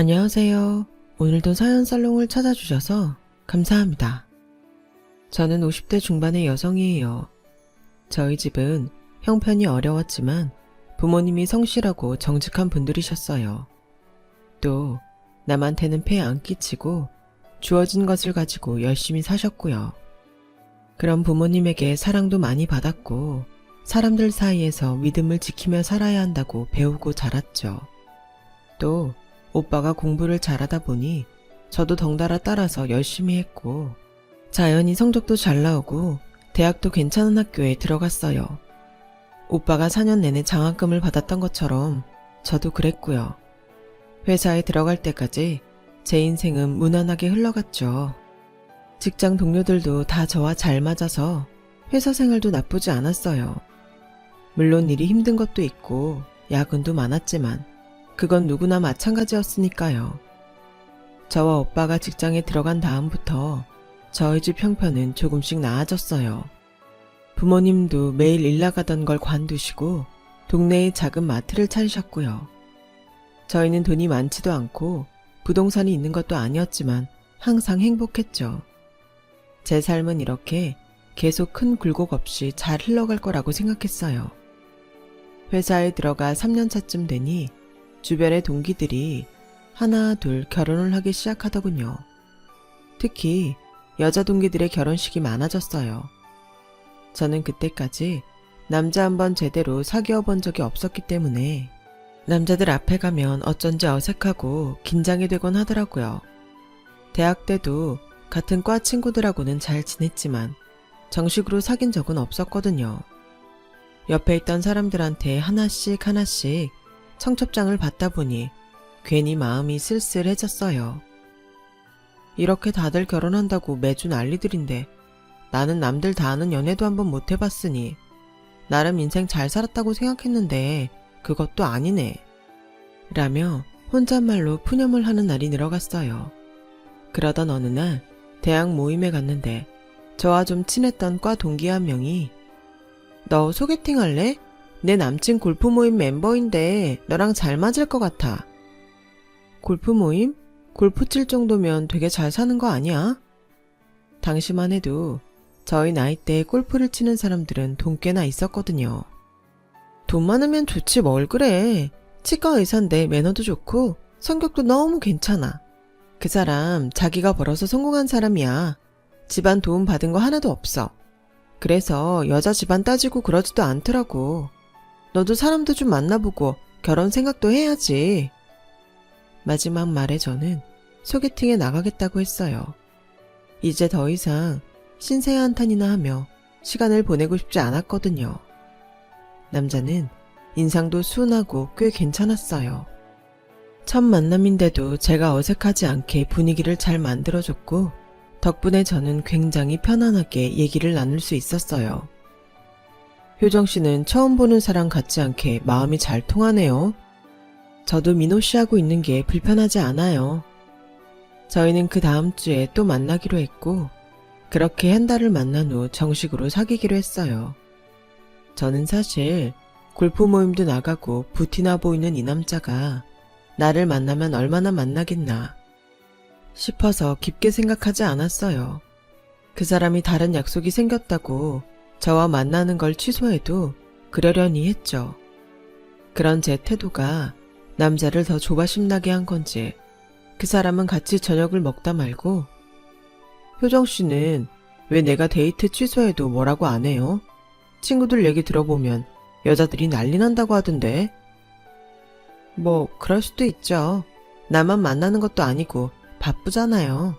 안녕하세요. 오늘도 사연 살롱을 찾아주셔서 감사합니다. 저는 50대 중반의 여성이에요. 저희 집은 형편이 어려웠지만 부모님이 성실하고 정직한 분들이셨어요. 또 남한테는 폐 안 끼치고 주어진 것을 가지고 열심히 사셨고요. 그런 부모님에게 사랑도 많이 받았고 사람들 사이에서 믿음을 지키며 살아야 한다고 배우고 자랐죠. 또 오빠가 공부를 잘하다 보니 저도 덩달아 따라서 열심히 했고 자연히 성적도 잘 나오고 대학도 괜찮은 학교에 들어갔어요. 오빠가 4년 내내 장학금을 받았던 것처럼 저도 그랬고요. 회사에 들어갈 때까지 제 인생은 무난하게 흘러갔죠. 직장 동료들도 다 저와 잘 맞아서 회사 생활도 나쁘지 않았어요. 물론 일이 힘든 것도 있고 야근도 많았지만 그건 누구나 마찬가지였으니까요. 저와 오빠가 직장에 들어간 다음부터 저희 집 형편은 조금씩 나아졌어요. 부모님도 매일 일 나가던 걸 관두시고 동네에 작은 마트를 차리셨고요. 저희는 돈이 많지도 않고 부동산이 있는 것도 아니었지만 항상 행복했죠. 제 삶은 이렇게 계속 큰 굴곡 없이 잘 흘러갈 거라고 생각했어요. 회사에 들어가 3년차쯤 되니 주변의 동기들이 하나 둘 결혼을 하기 시작하더군요. 특히 여자 동기들의 결혼식이 많아졌어요. 저는 그때까지 남자 한 번 제대로 사귀어 본 적이 없었기 때문에 남자들 앞에 가면 어쩐지 어색하고 긴장이 되곤 하더라고요. 대학 때도 같은 과 친구들하고는 잘 지냈지만 정식으로 사귄 적은 없었거든요. 옆에 있던 사람들한테 하나씩 하나씩 청첩장을 받다 보니 괜히 마음이 쓸쓸해졌어요. 이렇게 다들 결혼한다고 매주 난리들인데 나는 남들 다 아는 연애도 한번 못 해봤으니 나름 인생 잘 살았다고 생각했는데 그것도 아니네. 라며 혼잣말로 푸념을 하는 날이 늘어갔어요. 그러던 어느 날 대학 모임에 갔는데 저와 좀 친했던 과 동기 한 명이 너 소개팅 할래? 내 남친 골프 모임 멤버인데 너랑 잘 맞을 것 같아. 골프 모임? 골프 칠 정도면 되게 잘 사는 거 아니야? 당시만 해도 저희 나이대에 골프를 치는 사람들은 돈 꽤나 있었거든요. 돈 많으면 좋지 뭘 그래. 치과 의사인데 매너도 좋고 성격도 너무 괜찮아. 그 사람 자기가 벌어서 성공한 사람이야. 집안 도움 받은 거 하나도 없어. 그래서 여자 집안 따지고 그러지도 않더라고. 너도 사람도 좀 만나보고 결혼 생각도 해야지. 마지막 말에 저는 소개팅에 나가겠다고 했어요. 이제 더 이상 신세 한탄이나 하며 시간을 보내고 싶지 않았거든요. 남자는 인상도 순하고 꽤 괜찮았어요. 첫 만남인데도 제가 어색하지 않게 분위기를 잘 만들어줬고, 덕분에 저는 굉장히 편안하게 얘기를 나눌 수 있었어요. 효정 씨는 처음 보는 사람 같지 않게 마음이 잘 통하네요. 저도 민호 씨하고 있는 게 불편하지 않아요. 저희는 그 다음 주에 또 만나기로 했고, 그렇게 한 달을 만난 후 정식으로 사귀기로 했어요. 저는 사실 골프 모임도 나가고 부티나 보이는 이 남자가 나를 만나면 얼마나 만나겠나 싶어서 깊게 생각하지 않았어요. 그 사람이 다른 약속이 생겼다고 저와 만나는 걸 취소해도 그러려니 했죠. 그런 제 태도가 남자를 더 조바심나게 한 건지 그 사람은 같이 저녁을 먹다 말고 효정 씨는 왜 내가 데이트 취소해도 뭐라고 안 해요? 친구들 얘기 들어보면 여자들이 난리 난다고 하던데. 뭐, 그럴 수도 있죠. 나만 만나는 것도 아니고 바쁘잖아요.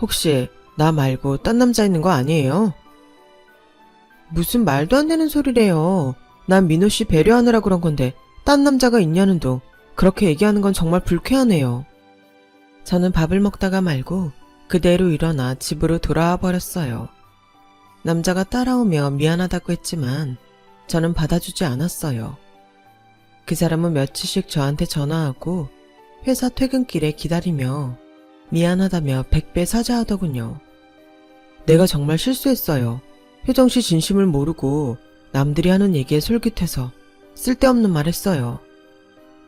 혹시 나 말고 딴 남자 있는 거 아니에요? 무슨 말도 안 되는 소리래요. 난 민호 씨 배려하느라 그런 건데 딴 남자가 있냐는 둥 그렇게 얘기하는 건 정말 불쾌하네요. 저는 밥을 먹다가 말고 그대로 일어나 집으로 돌아와 버렸어요. 남자가 따라오며 미안하다고 했지만 저는 받아주지 않았어요. 그 사람은 며칠씩 저한테 전화하고 회사 퇴근길에 기다리며 미안하다며 백배 사죄하더군요. 내가 정말 실수했어요. 효정 씨 진심을 모르고 남들이 하는 얘기에 솔깃해서 쓸데없는 말 했어요.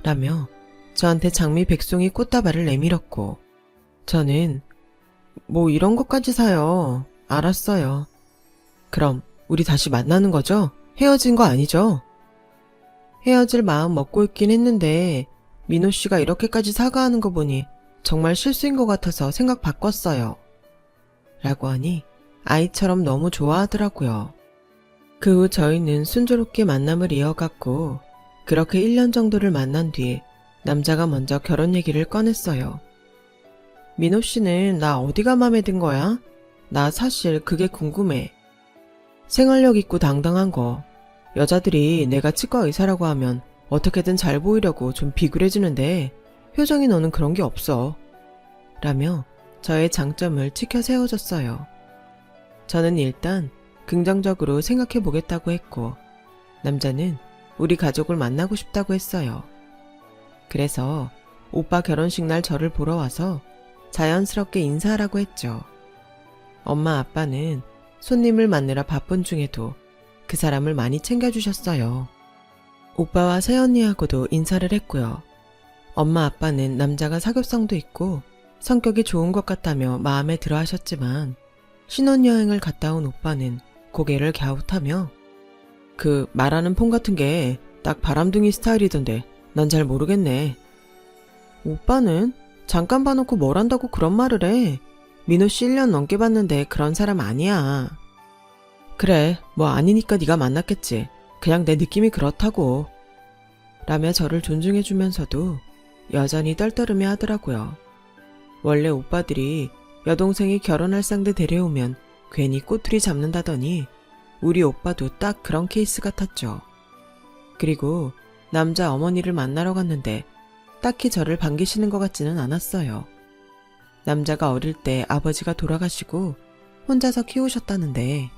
라며 저한테 장미 백송이 꽃다발을 내밀었고, 저는 뭐 이런 것까지 사요. 알았어요. 그럼 우리 다시 만나는 거죠? 헤어진 거 아니죠? 헤어질 마음 먹고 있긴 했는데 민호 씨가 이렇게까지 사과하는 거 보니 정말 실수인 것 같아서 생각 바꿨어요. 라고 하니 아이처럼 너무 좋아하더라고요. 그 후 저희는 순조롭게 만남을 이어갔고 그렇게 1년 정도를 만난 뒤 남자가 먼저 결혼 얘기를 꺼냈어요. 민호 씨는 나 어디가 마음에 든 거야? 나 사실 그게 궁금해. 생활력 있고 당당한 거. 여자들이 내가 치과 의사라고 하면 어떻게든 잘 보이려고 좀 비굴해지는데 효정이 너는 그런 게 없어. 라며 저의 장점을 치켜 세워줬어요. 저는 일단 긍정적으로 생각해 보겠다고 했고, 남자는 우리 가족을 만나고 싶다고 했어요. 그래서 오빠 결혼식 날 저를 보러 와서 자연스럽게 인사하라고 했죠. 엄마 아빠는 손님을 만나라 바쁜 중에도 그 사람을 많이 챙겨주셨어요. 오빠와 새언니하고도 인사를 했고요. 엄마 아빠는 남자가 사교성도 있고 성격이 좋은 것 같다며 마음에 들어 하셨지만 신혼여행을 갔다 온 오빠는 고개를 갸웃하며 그 말하는 폰 같은 게 딱 바람둥이 스타일이던데 난 잘 모르겠네. 오빠는 잠깐 봐놓고 뭘 한다고 그런 말을 해. 민호 씨 1년 넘게 봤는데 그런 사람 아니야. 그래, 뭐 아니니까 네가 만났겠지. 그냥 내 느낌이 그렇다고. 라며 저를 존중해주면서도 여전히 떨떠름해 하더라고요. 원래 오빠들이 여동생이 결혼할 상대 데려오면 괜히 꼬투리 잡는다더니 우리 오빠도 딱 그런 케이스 같았죠. 그리고 남자 어머니를 만나러 갔는데 딱히 저를 반기시는 것 같지는 않았어요. 남자가 어릴 때 아버지가 돌아가시고 혼자서 키우셨다는데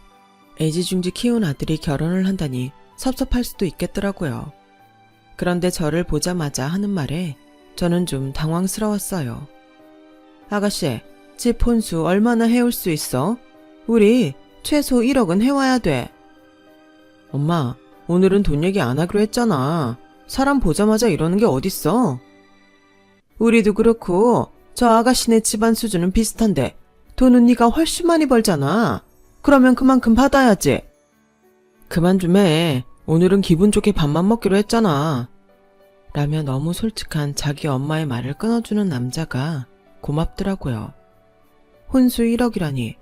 애지중지 키운 아들이 결혼을 한다니 섭섭할 수도 있겠더라고요. 그런데 저를 보자마자 하는 말에 저는 좀 당황스러웠어요. 아가씨, 집 혼수 얼마나 해올 수 있어? 우리 최소 1억은 해와야 돼. 엄마, 오늘은 돈 얘기 안 하기로 했잖아. 사람 보자마자 이러는 게 어딨어? 우리도 그렇고 저 아가씨네 집안 수준은 비슷한데 돈은 네가 훨씬 많이 벌잖아. 그러면 그만큼 받아야지. 그만 좀 해. 오늘은 기분 좋게 밥만 먹기로 했잖아. 라며 너무 솔직한 자기 엄마의 말을 끊어주는 남자가 고맙더라고요. 혼수 1억이라니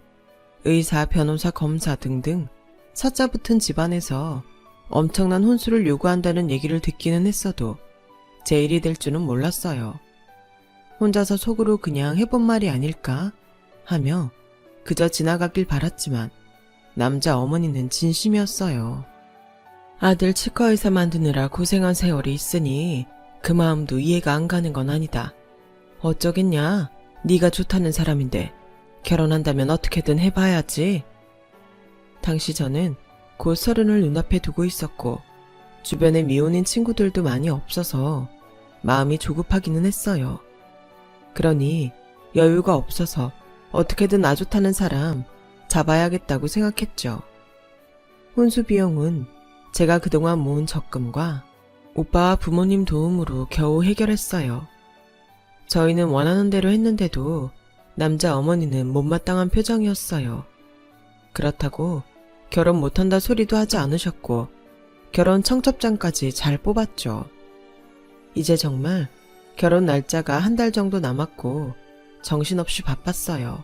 의사, 변호사, 검사 등등 사자 붙은 집안에서 엄청난 혼수를 요구한다는 얘기를 듣기는 했어도 제 일이 될 줄은 몰랐어요. 혼자서 속으로 그냥 해본 말이 아닐까 하며 그저 지나가길 바랐지만 남자 어머니는 진심이었어요. 아들 치과의사 만드느라 고생한 세월이 있으니 그 마음도 이해가 안 가는 건 아니다. 어쩌겠냐? 네가 좋다는 사람인데 결혼한다면 어떻게든 해봐야지. 당시 저는 곧 서른을 눈앞에 두고 있었고 주변에 미혼인 친구들도 많이 없어서 마음이 조급하기는 했어요. 그러니 여유가 없어서 어떻게든 나 좋다는 사람 잡아야겠다고 생각했죠. 혼수 비용은 제가 그동안 모은 적금과 오빠와 부모님 도움으로 겨우 해결했어요. 저희는 원하는 대로 했는데도 남자 어머니는 못마땅한 표정이었어요. 그렇다고 결혼 못한다 소리도 하지 않으셨고 결혼 청첩장까지 잘 뽑았죠. 이제 정말 결혼 날짜가 한 달 정도 남았고 정신없이 바빴어요.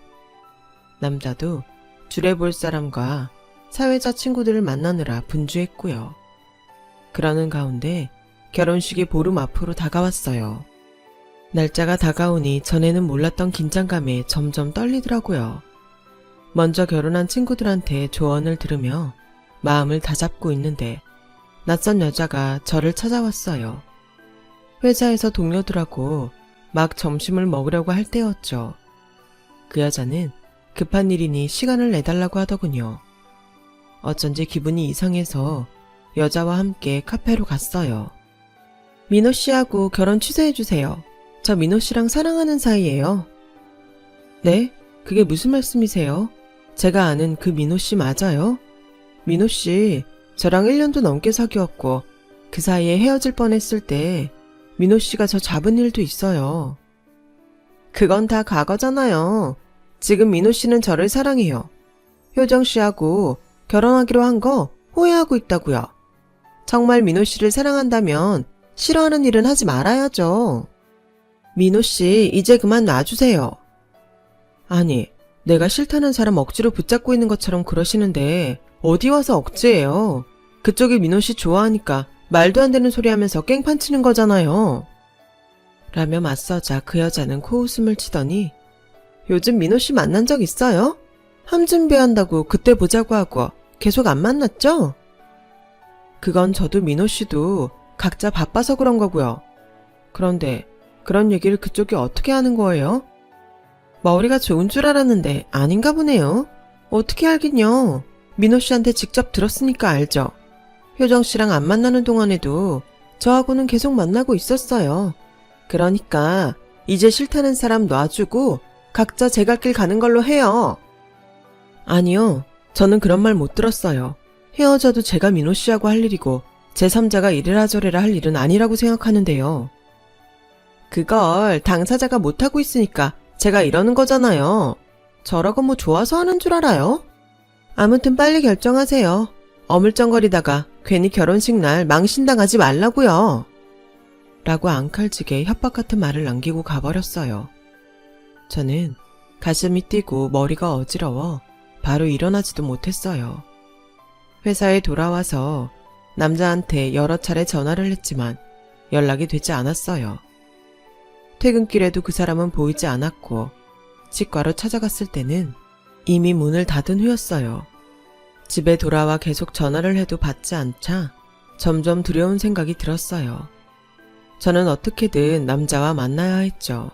남자도 줄에 볼 사람과 사회자 친구들을 만나느라 분주했고요. 그러는 가운데 결혼식이 보름 앞으로 다가왔어요. 날짜가 다가오니 전에는 몰랐던 긴장감에 점점 떨리더라고요. 먼저 결혼한 친구들한테 조언을 들으며 마음을 다잡고 있는데 낯선 여자가 저를 찾아왔어요. 회사에서 동료들하고 막 점심을 먹으려고 할 때였죠. 그 여자는 급한 일이니 시간을 내달라고 하더군요. 어쩐지 기분이 이상해서 여자와 함께 카페로 갔어요. 민호 씨하고 결혼 취소해주세요. 저 민호 씨랑 사랑하는 사이예요. 네? 그게 무슨 말씀이세요? 제가 아는 그 민호 씨 맞아요? 민호 씨, 저랑 1년도 넘게 사귀었고, 그 사이에 헤어질 뻔했을 때, 민호 씨가 저 잡은 일도 있어요. 그건 다 과거잖아요. 지금 민호 씨는 저를 사랑해요. 효정 씨하고 결혼하기로 한 거 후회하고 있다고요. 정말 민호 씨를 사랑한다면 싫어하는 일은 하지 말아야죠. 민호 씨, 이제 그만 놔주세요. 아니, 내가 싫다는 사람 억지로 붙잡고 있는 것처럼 그러시는데 어디 와서 억지예요. 그쪽이 민호 씨 좋아하니까 말도 안 되는 소리 하면서 깽판 치는 거잖아요. 라며 맞서자 그 여자는 코웃음을 치더니 요즘 민호 씨 만난 적 있어요? 함 준비한다고 그때 보자고 하고 계속 안 만났죠? 그건 저도 민호 씨도 각자 바빠서 그런 거고요. 그런데 그런 얘기를 그쪽이 어떻게 하는 거예요? 머리가 좋은 줄 알았는데 아닌가 보네요. 어떻게 알긴요. 민호 씨한테 직접 들었으니까 알죠. 효정 씨랑 안 만나는 동안에도 저하고는 계속 만나고 있었어요. 그러니까 이제 싫다는 사람 놔주고 각자 제 갈 길 가는 걸로 해요. 아니요. 저는 그런 말 못 들었어요. 헤어져도 제가 민호 씨하고 할 일이고 제3자가 이래라 저래라 할 일은 아니라고 생각하는데요. 그걸 당사자가 못하고 있으니까 제가 이러는 거잖아요. 저라고 뭐 좋아서 하는 줄 알아요? 아무튼 빨리 결정하세요. 어물쩡거리다가 괜히 결혼식 날 망신당하지 말라고요. 라고 앙칼지게 협박 같은 말을 남기고 가버렸어요. 저는 가슴이 뛰고 머리가 어지러워 바로 일어나지도 못했어요. 회사에 돌아와서 남자한테 여러 차례 전화를 했지만 연락이 되지 않았어요. 퇴근길에도 그 사람은 보이지 않았고 치과로 찾아갔을 때는 이미 문을 닫은 후였어요. 집에 돌아와 계속 전화를 해도 받지 않자 점점 두려운 생각이 들었어요. 저는 어떻게든 남자와 만나야 했죠.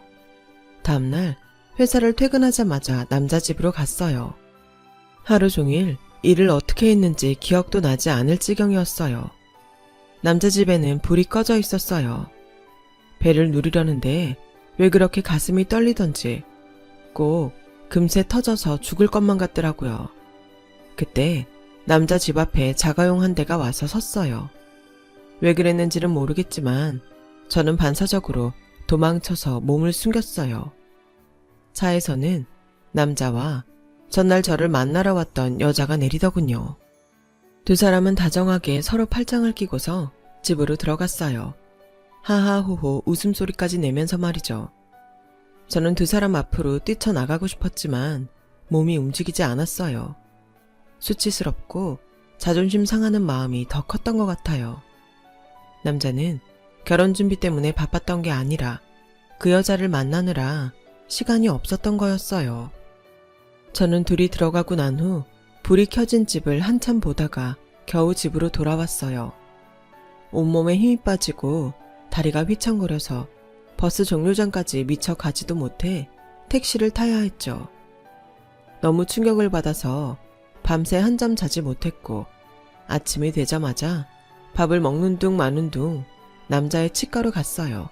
다음날 회사를 퇴근하자마자 남자 집으로 갔어요. 하루 종일 일을 어떻게 했는지 기억도 나지 않을 지경이었어요. 남자 집에는 불이 꺼져 있었어요. 배를 누르려는데 왜 그렇게 가슴이 떨리던지 꼭 금세 터져서 죽을 것만 같더라고요. 그때 남자 집 앞에 자가용 한 대가 와서 섰어요. 왜 그랬는지는 모르겠지만 저는 반사적으로 도망쳐서 몸을 숨겼어요. 차에서는 남자와 전날 저를 만나러 왔던 여자가 내리더군요. 두 사람은 다정하게 서로 팔짱을 끼고서 집으로 들어갔어요. 하하호호 웃음소리까지 내면서 말이죠. 저는 두 사람 앞으로 뛰쳐나가고 싶었지만 몸이 움직이지 않았어요. 수치스럽고 자존심 상하는 마음이 더 컸던 것 같아요. 남자는 결혼 준비 때문에 바빴던 게 아니라 그 여자를 만나느라 시간이 없었던 거였어요. 저는 둘이 들어가고 난 후 불이 켜진 집을 한참 보다가 겨우 집으로 돌아왔어요. 온몸에 힘이 빠지고 다리가 휘청거려서 버스 종료장까지 미처 가지도 못해 택시를 타야 했죠. 너무 충격을 받아서 밤새 한잠 자지 못했고 아침이 되자마자 밥을 먹는 둥 마는 둥 남자의 치과로 갔어요.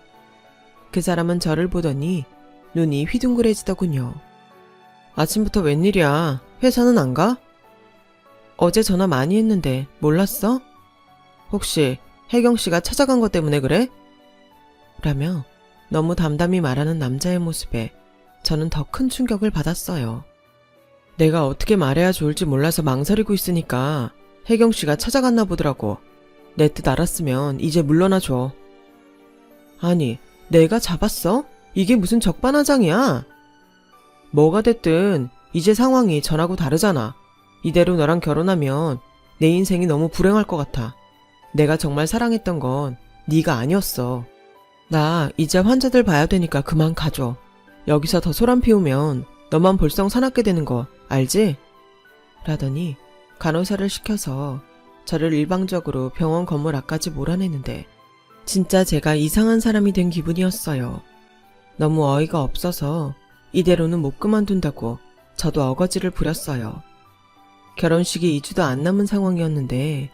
그 사람은 저를 보더니 눈이 휘둥그레지더군요. 아침부터 웬일이야? 회사는 안 가? 어제 전화 많이 했는데 몰랐어? 혹시 혜경 씨가 찾아간 것 때문에 그래? 라며 너무 담담히 말하는 남자의 모습에 저는 더 큰 충격을 받았어요. 내가 어떻게 말해야 좋을지 몰라서 망설이고 있으니까 혜경 씨가 찾아갔나 보더라고. 내 뜻 알았으면 이제 물러나 줘. 아니, 내가 잡았어? 이게 무슨 적반하장이야? 뭐가 됐든 이제 상황이 전하고 다르잖아. 이대로 너랑 결혼하면 내 인생이 너무 불행할 것 같아. 내가 정말 사랑했던 건 네가 아니었어. 나 이제 환자들 봐야 되니까 그만 가줘. 여기서 더 소란 피우면 너만 볼썽 사납게 되는 거 알지? 라더니 간호사를 시켜서 저를 일방적으로 병원 건물 앞까지 몰아내는데 진짜 제가 이상한 사람이 된 기분이었어요. 너무 어이가 없어서 이대로는 못 그만둔다고 저도 어거지를 부렸어요. 결혼식이 2주도 안 남은 상황이었는데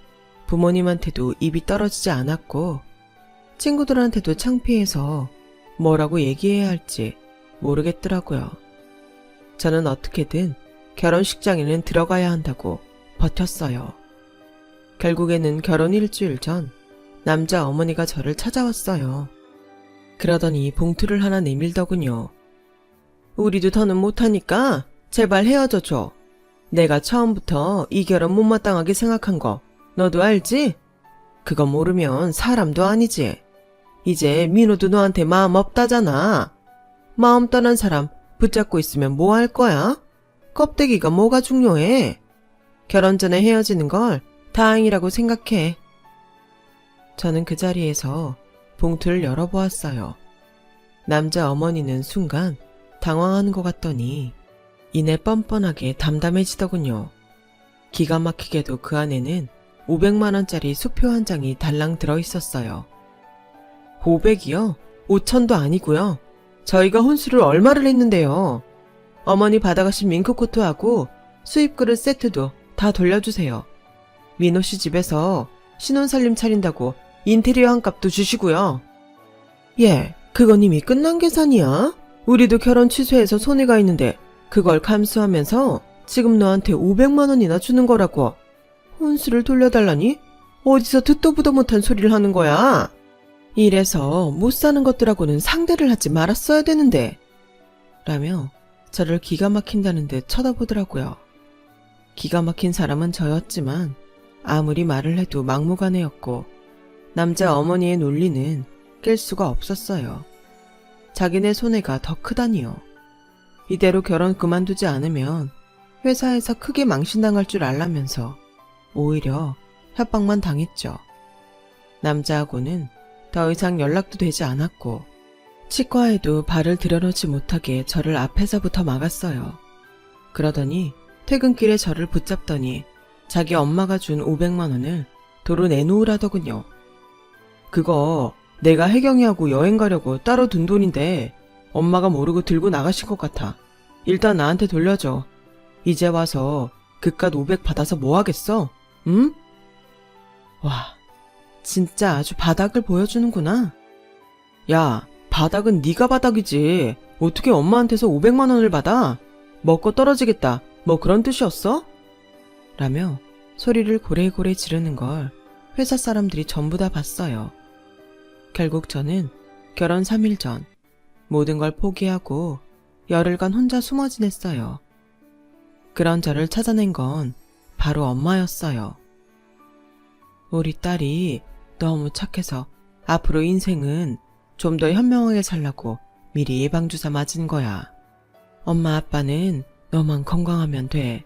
부모님한테도 입이 떨어지지 않았고 친구들한테도 창피해서 뭐라고 얘기해야 할지 모르겠더라고요. 저는 어떻게든 결혼식장에는 들어가야 한다고 버텼어요. 결국에는 결혼 일주일 전 남자 어머니가 저를 찾아왔어요. 그러더니 봉투를 하나 내밀더군요. 우리도 더는 못하니까 제발 헤어져 줘. 내가 처음부터 이 결혼 못마땅하게 생각한 거 너도 알지? 그거 모르면 사람도 아니지. 이제 민호도 너한테 마음 없다잖아. 마음 떠난 사람 붙잡고 있으면 뭐 할 거야? 껍데기가 뭐가 중요해? 결혼 전에 헤어지는 걸 다행이라고 생각해. 저는 그 자리에서 봉투를 열어보았어요. 남자 어머니는 순간 당황하는 것 같더니 이내 뻔뻔하게 담담해지더군요. 기가 막히게도 그 안에는 500만원짜리 수표 한 장이 달랑 들어 있었어요. 500이요? 5천도 아니고요. 저희가 혼수를 얼마를 했는데요. 어머니 받아가신 밍크 코트하고 수입 그릇 세트도 다 돌려주세요. 민호 씨 집에서 신혼살림 차린다고 인테리어 한 값도 주시고요. 예, 그건 이미 끝난 계산이야. 우리도 결혼 취소해서 손해가 있는데 그걸 감수하면서 지금 너한테 500만 원이나 주는 거라고. 혼수를 돌려달라니? 어디서 듣도 보도 못한 소리를 하는 거야? 이래서 못 사는 것들하고는 상대를 하지 말았어야 되는데. 라며 저를 기가 막힌다는 듯 쳐다보더라고요. 기가 막힌 사람은 저였지만 아무리 말을 해도 막무가내였고 남자 어머니의 논리는 깰 수가 없었어요. 자기네 손해가 더 크다니요. 이대로 결혼 그만두지 않으면 회사에서 크게 망신당할 줄 알라면서 오히려 협박만 당했죠. 남자하고는 더 이상 연락도 되지 않았고 치과에도 발을 들여놓지 못하게 저를 앞에서부터 막았어요. 그러더니 퇴근길에 저를 붙잡더니 자기 엄마가 준 500만 원을 도로 내놓으라더군요. 그거 내가 혜경이하고 여행 가려고 따로 둔 돈인데 엄마가 모르고 들고 나가신 것 같아. 일단 나한테 돌려줘. 이제 와서 그깟 500 받아서 뭐 하겠어? 응? 와, 진짜 아주 바닥을 보여주는구나. 야, 바닥은 네가 바닥이지. 어떻게 엄마한테서 500만 원을 받아? 먹고 떨어지겠다. 뭐 그런 뜻이었어? 라며 소리를 고래고래 지르는 걸 회사 사람들이 전부 다 봤어요. 결국 저는 결혼 3일 전 모든 걸 포기하고 열흘간 혼자 숨어 지냈어요. 그런 저를 찾아낸 건 바로 엄마였어요. 우리 딸이 너무 착해서 앞으로 인생은 좀 더 현명하게 살라고 미리 예방주사 맞은 거야. 엄마 아빠는 너만 건강하면 돼.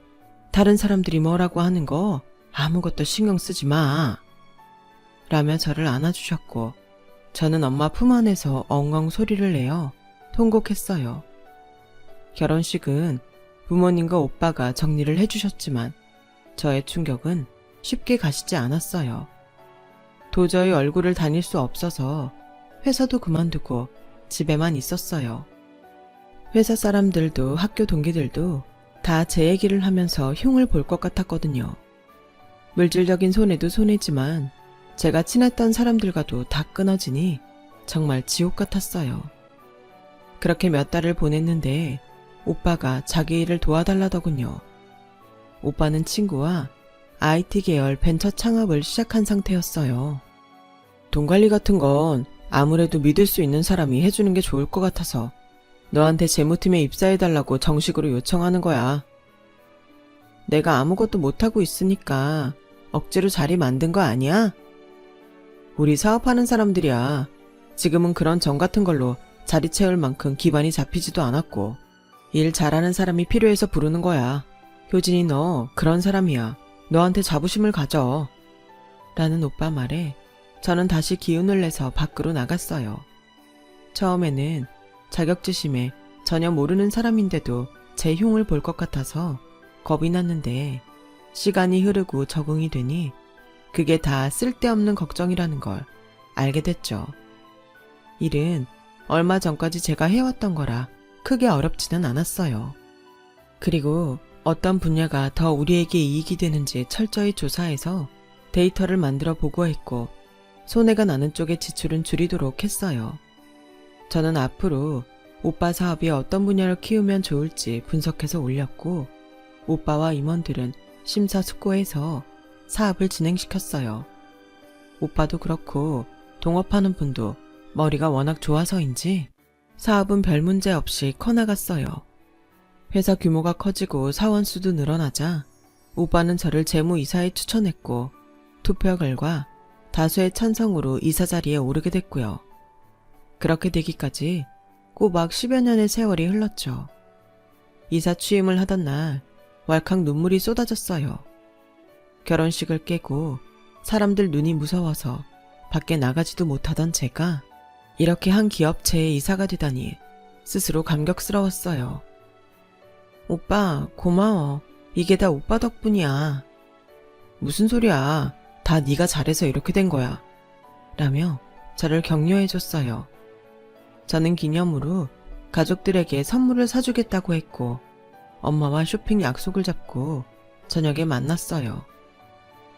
다른 사람들이 뭐라고 하는 거 아무것도 신경 쓰지 마. 라며 저를 안아주셨고, 저는 엄마 품 안에서 엉엉 소리를 내어 통곡했어요. 결혼식은 부모님과 오빠가 정리를 해주셨지만, 저의 충격은 쉽게 가시지 않았어요. 도저히 얼굴을 다닐 수 없어서 회사도 그만두고 집에만 있었어요. 회사 사람들도 학교 동기들도 다 제 얘기를 하면서 흉을 볼 것 같았거든요. 물질적인 손해도 손해지만 제가 친했던 사람들과도 다 끊어지니 정말 지옥 같았어요. 그렇게 몇 달을 보냈는데 오빠가 자기 일을 도와달라더군요. 오빠는 친구와 IT 계열 벤처 창업을 시작한 상태였어요. 돈 관리 같은 건 아무래도 믿을 수 있는 사람이 해주는 게 좋을 것 같아서 너한테 재무팀에 입사해달라고 정식으로 요청하는 거야. 내가 아무것도 못하고 있으니까 억지로 자리 만든 거 아니야? 우리 사업하는 사람들이야. 지금은 그런 정 같은 걸로 자리 채울 만큼 기반이 잡히지도 않았고 일 잘하는 사람이 필요해서 부르는 거야. 효진이 너 그런 사람이야. 너한테 자부심을 가져. 라는 오빠 말에 저는 다시 기운을 내서 밖으로 나갔어요. 처음에는 자격지심에 전혀 모르는 사람인데도 제 흉을 볼 것 같아서 겁이 났는데 시간이 흐르고 적응이 되니 그게 다 쓸데없는 걱정이라는 걸 알게 됐죠. 일은 얼마 전까지 제가 해왔던 거라 크게 어렵지는 않았어요. 그리고 어떤 분야가 더 우리에게 이익이 되는지 철저히 조사해서 데이터를 만들어 보고했고 손해가 나는 쪽의 지출은 줄이도록 했어요. 저는 앞으로 오빠 사업이 어떤 분야를 키우면 좋을지 분석해서 올렸고 오빠와 임원들은 심사숙고해서 사업을 진행시켰어요. 오빠도 그렇고 동업하는 분도 머리가 워낙 좋아서인지 사업은 별 문제 없이 커나갔어요. 회사 규모가 커지고 사원 수도 늘어나자 오빠는 저를 재무이사에 추천했고 투표 결과 다수의 찬성으로 이사 자리에 오르게 됐고요. 그렇게 되기까지 꼬박 10여 년의 세월이 흘렀죠. 이사 취임을 하던 날 왈칵 눈물이 쏟아졌어요. 결혼식을 깨고 사람들 눈이 무서워서 밖에 나가지도 못하던 제가 이렇게 한 기업체에 이사가 되다니 스스로 감격스러웠어요. 오빠, 고마워. 이게 다 오빠 덕분이야. 무슨 소리야. 다 네가 잘해서 이렇게 된 거야. 라며 저를 격려해줬어요. 저는 기념으로 가족들에게 선물을 사주겠다고 했고, 엄마와 쇼핑 약속을 잡고 저녁에 만났어요.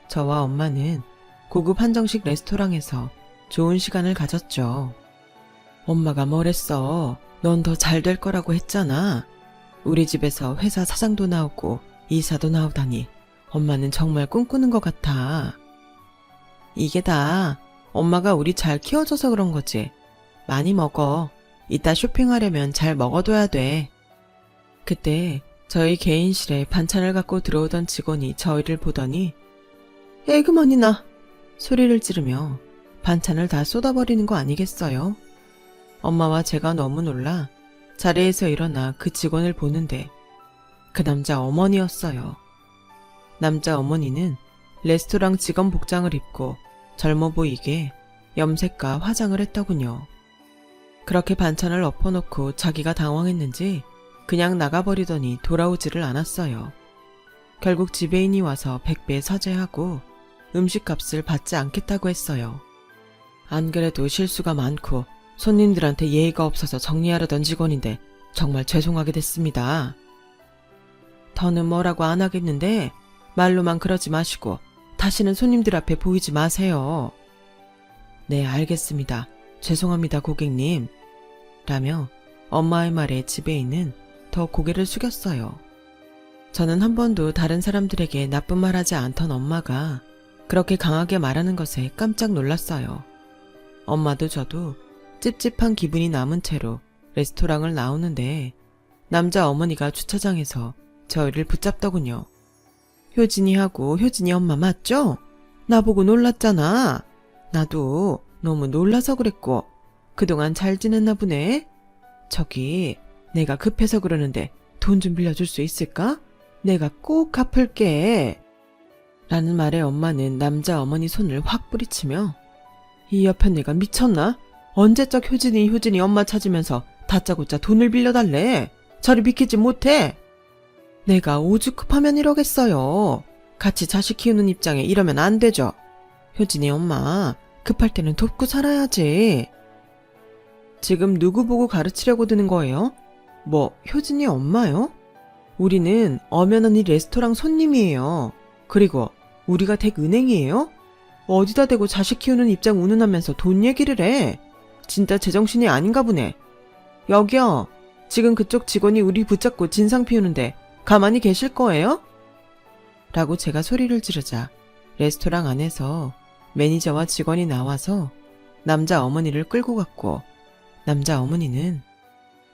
저와 엄마는 고급 한정식 레스토랑에서 좋은 시간을 가졌죠. 엄마가 뭐랬어. 넌 더 잘 될 거라고 했잖아. 우리 집에서 회사 사장도 나오고 이사도 나오다니 엄마는 정말 꿈꾸는 것 같아. 이게 다 엄마가 우리 잘 키워줘서 그런 거지. 많이 먹어. 이따 쇼핑하려면 잘 먹어둬야 돼. 그때 저희 개인실에 반찬을 갖고 들어오던 직원이 저희를 보더니 에그머니나 소리를 지르며 반찬을 다 쏟아버리는 거 아니겠어요? 엄마와 제가 너무 놀라 자리에서 일어나 그 직원을 보는데 그 남자 어머니였어요. 남자 어머니는 레스토랑 직원 복장을 입고 젊어 보이게 염색과 화장을 했더군요. 그렇게 반찬을 엎어놓고 자기가 당황했는지 그냥 나가버리더니 돌아오지를 않았어요. 결국 지배인이 와서 백배 사죄하고 음식값을 받지 않겠다고 했어요. 안 그래도 실수가 많고 손님들한테 예의가 없어서 정리하려던 직원인데 정말 죄송하게 됐습니다. 더는 뭐라고 안 하겠는데 말로만 그러지 마시고 다시는 손님들 앞에 보이지 마세요. 네, 알겠습니다. 죄송합니다, 고객님. 라며 엄마의 말에 집에 있는 더 고개를 숙였어요. 저는 한 번도 다른 사람들에게 나쁜 말 하지 않던 엄마가 그렇게 강하게 말하는 것에 깜짝 놀랐어요. 엄마도 저도 찝찝한 기분이 남은 채로 레스토랑을 나오는데 남자 어머니가 주차장에서 저희를 붙잡더군요. 효진이하고 효진이 엄마 맞죠? 나보고 놀랐잖아. 나도 너무 놀라서 그랬고 그동안 잘 지냈나 보네. 저기 내가 급해서 그러는데 돈 좀 빌려줄 수 있을까? 내가 꼭 갚을게. 라는 말에 엄마는 남자 어머니 손을 확 뿌리치며 이 옆에 내가 미쳤나? 언제적 효진이 효진이 엄마 찾으면서 다짜고짜 돈을 빌려달래. 저리 비키지 못해. 내가 오죽 급하면 이러겠어요. 같이 자식 키우는 입장에 이러면 안 되죠. 효진이 엄마, 급할 때는 돕고 살아야지. 지금 누구 보고 가르치려고 드는 거예요? 뭐, 효진이 엄마요? 우리는 엄연한 이 레스토랑 손님이에요. 그리고 우리가 댁 은행이에요? 어디다 대고 자식 키우는 입장 운운하면서 돈 얘기를 해. 진짜 제정신이 아닌가 보네. 여기요. 지금 그쪽 직원이 우리 붙잡고 진상 피우는데 가만히 계실 거예요? 라고 제가 소리를 지르자 레스토랑 안에서 매니저와 직원이 나와서 남자 어머니를 끌고 갔고 남자 어머니는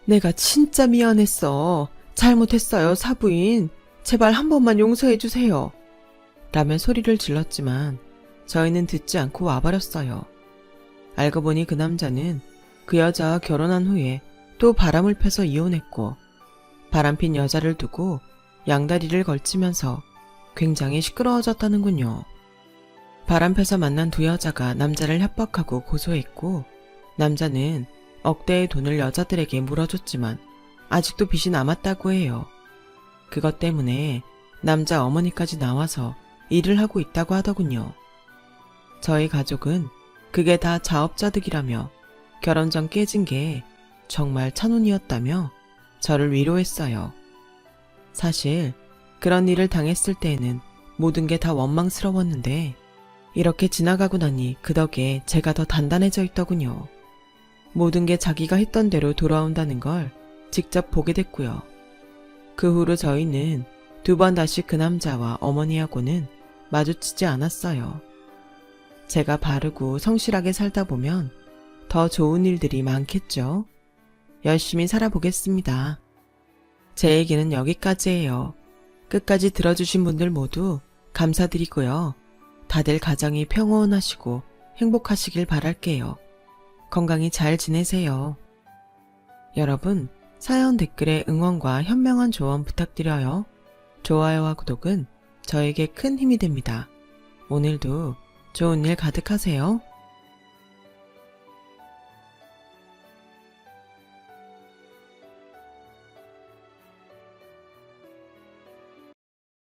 내가 진짜 미안했어. 잘못했어요, 사부인. 제발 한 번만 용서해 주세요. 라며 소리를 질렀지만 저희는 듣지 않고 와버렸어요. 알고 보니 그 남자는 그 여자와 결혼한 후에 또 바람을 펴서 이혼했고 바람핀 여자를 두고 양다리를 걸치면서 굉장히 시끄러워졌다는군요. 바람 펴서 만난 두 여자가 남자를 협박하고 고소했고 남자는 억대의 돈을 여자들에게 물어줬지만 아직도 빚이 남았다고 해요. 그것 때문에 남자 어머니까지 나와서 일을 하고 있다고 하더군요. 저희 가족은 그게 다 자업자득이라며 결혼 전 깨진 게 정말 천운이었다며 저를 위로했어요. 사실 그런 일을 당했을 때에는 모든 게 다 원망스러웠는데 이렇게 지나가고 나니 그 덕에 제가 더 단단해져 있더군요. 모든 게 자기가 했던 대로 돌아온다는 걸 직접 보게 됐고요. 그 후로 저희는 두 번 다시 그 남자와 어머니하고는 마주치지 않았어요. 제가 바르고 성실하게 살다 보면 더 좋은 일들이 많겠죠. 열심히 살아보겠습니다. 제 얘기는 여기까지예요. 끝까지 들어주신 분들 모두 감사드리고요. 다들 가정이 평온하시고 행복하시길 바랄게요. 건강히 잘 지내세요. 여러분, 사연 댓글에 응원과 현명한 조언 부탁드려요. 좋아요와 구독은 저에게 큰 힘이 됩니다. 오늘도 좋은 일 가득하세요.